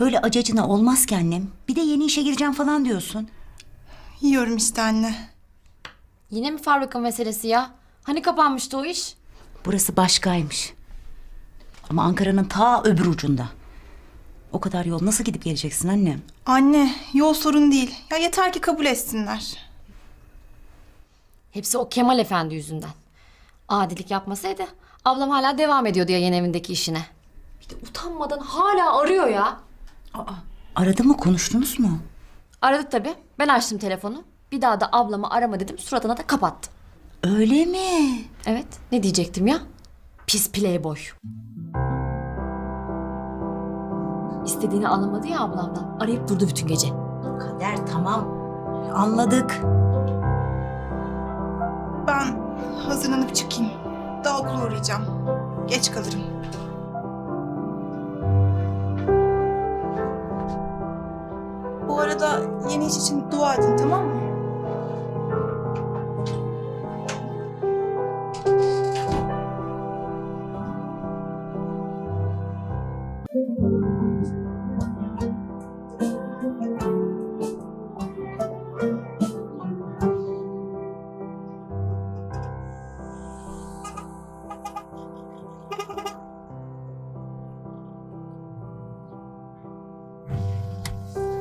Böyle acacına olmaz ki annem. Bir de yeni işe gireceğim falan diyorsun. Yiyorum işte anne. Yine mi fabrika meselesi ya? Hani kapanmıştı o iş? Burası başkaymış. Ama Ankara'nın ta öbür ucunda. O kadar yol nasıl gidip geleceksin annem? Anne yol sorun değil. Ya yeter ki kabul etsinler. Hepsi o Kemal Efendi yüzünden. Adilik yapmasaydı ablam hala devam ediyordu ya yeni evindeki işine. Bir de utanmadan hala arıyor ya. Aradı mı konuştunuz mu? Aradı tabii. Ben açtım telefonu. Bir daha da ablamı arama dedim. Suratına da kapattı. Öyle mi? Evet. Ne diyecektim ya? Pis playboy. İstediğini alamadı ya ablamdan. Arayıp durdu bütün gece. Kader tamam. Anladık. Ben hazırlanıp çıkayım. Daha okula uğrayacağım. Geç kalırım. Yeni iş için dua edin tamam mı?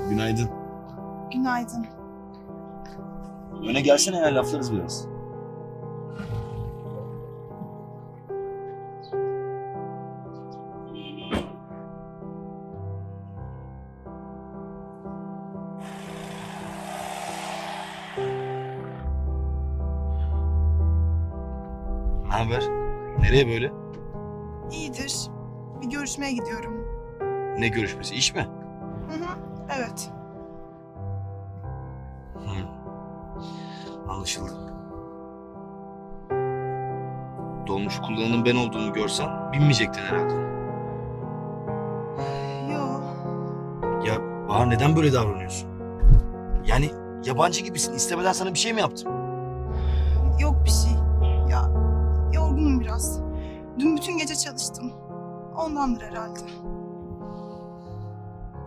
Günaydın. Günaydın. Öne gelsene ya laflarız biraz. Ne haber? Nereye böyle? İyidir. Bir görüşmeye gidiyorum. Ne görüşmesi? İş mi? Hı hı. Evet. Anlaşıldı. Dolmuş kullananın ben olduğumu görsen binmeyecektin herhalde. Yo. Ya Bahar neden böyle davranıyorsun? Yani yabancı gibisin. İstemeden sana bir şey mi yaptım? Yok bir şey. Ya yorgunum biraz. Dün bütün gece çalıştım. Ondandır herhalde.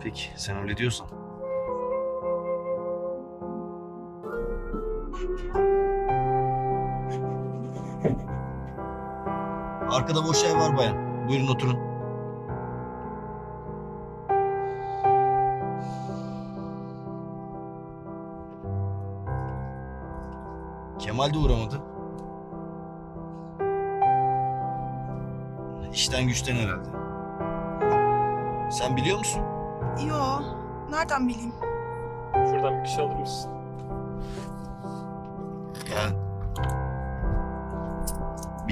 Peki sen öyle diyorsan. Arkada boş yer var bayan. Buyurun oturun. Kemal de uğramadı. İşten güçten herhalde. Sen biliyor musun? Yo. Nereden bileyim? Şuradan bir şey alır mısın? Ya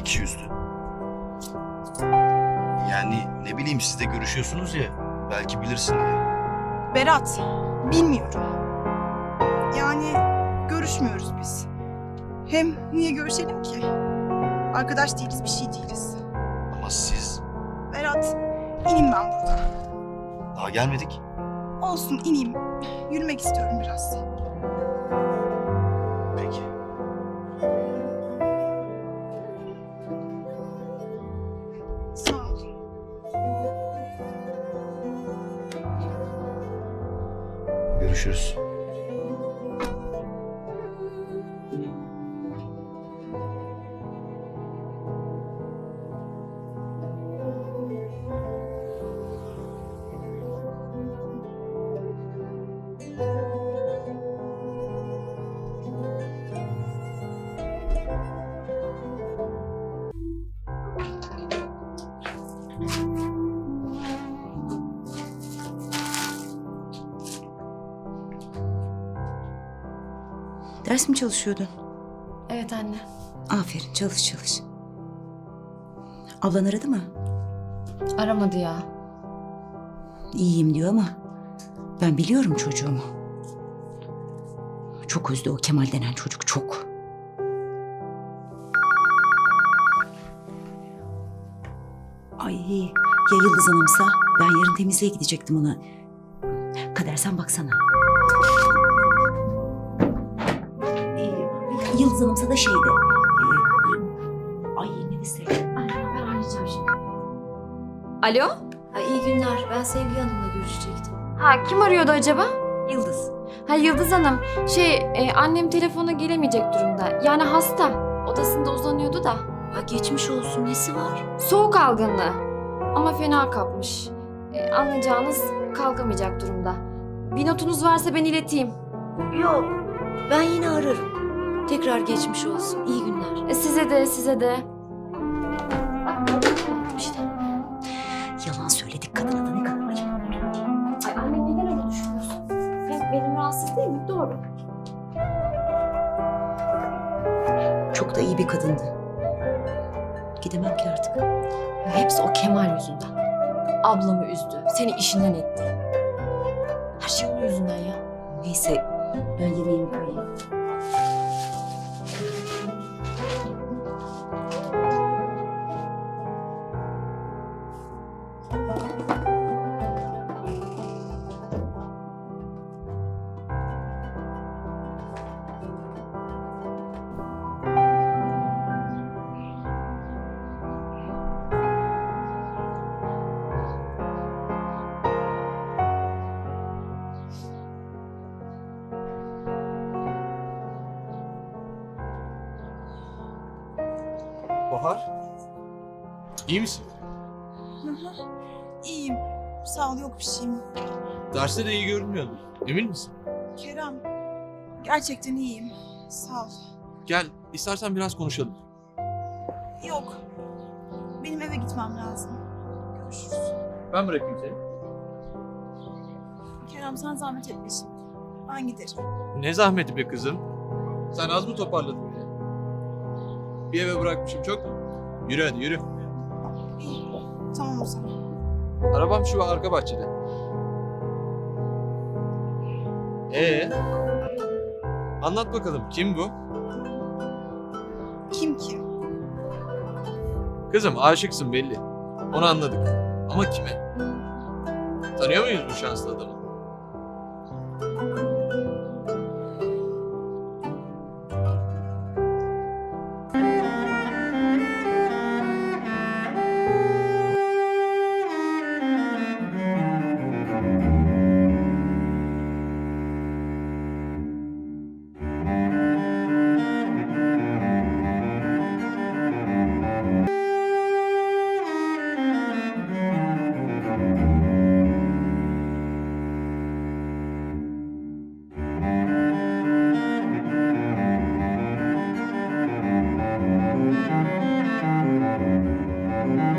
kişi üstü. Yani ne bileyim siz de görüşüyorsunuz ya. Belki bilirsin diye. Berat. Bilmiyorum. Yani görüşmüyoruz biz. Hem niye görüşelim ki? Arkadaş değiliz, bir şey değiliz. Ama siz Berat, ineyim ben buradan. daha gelmedik. Olsun ineyim. Yürümek istiyorum biraz. Görüşürüz. Ders mi çalışıyordun? Evet anne. Aferin çalış çalış. Ablan aradı mı? Aramadı ya. İyiyim diyor ama ben biliyorum çocuğumu. Çok üzdü o Kemal denen çocuk çok. Ay ya Yıldız Hanım'sa ben yarın temizliğe gidecektim ona. Kader sen baksana. Yıldız Hanım'sa da şeyde. ee, ay ne desek. Ay, ben halledeceğim şimdi. Alo? Ha, iyi günler. Ben Sevgi Hanım'la görüşecektim. Ha kim arıyordu acaba? Yıldız. Ha Yıldız Hanım. Şey e, annem telefona gelemeyecek durumda. Yani hasta. Odasında uzanıyordu da. Ha, geçmiş olsun. Nesi var? Soğuk algınlığı. Ama fena kapmış. E, anlayacağınız kalkamayacak durumda. Bir notunuz varsa ben ileteyim. Yok. Ben yine ararım. Tekrar geçmiş olsun. İyi günler. E, size de size de. İşte. Yalan söyledik kadına da ne kadar acaba. Ay anne neden öyle düşünüyorsun? Hem benim rahatsız değil mi? Doğru. Çok da iyi bir kadındı. Gidemem ki artık. Hepsi o Kemal yüzünden. Ablamı üzdü. Seni işinden etti. Her şey onun yüzünden ya. Neyse ben yemeğimi koyayım. Bahar. İyi misin? Hı hı. İyiyim. Sağ ol yok bir şeyim. Derste de iyi görünmüyordun. Emin misin? Kerem. Gerçekten iyiyim. Sağ ol. Gel istersen biraz konuşalım. Yok. Benim eve gitmem lazım. Görüşürüz. Ben bırakayım seni. Kerem sen zahmet etme şimdi. Ben giderim. Ne zahmeti be kızım. Sen az mı toparladın? Bir eve bırakmışım çok? Yürü hadi yürü. Tamam o zaman. Arabam şu arka bahçede. Ee? Anlat bakalım kim bu? Kim kim? Kızım aşıksın belli. Onu anladık. Ama kime? Tanıyor muyuz bu şanslı adamı?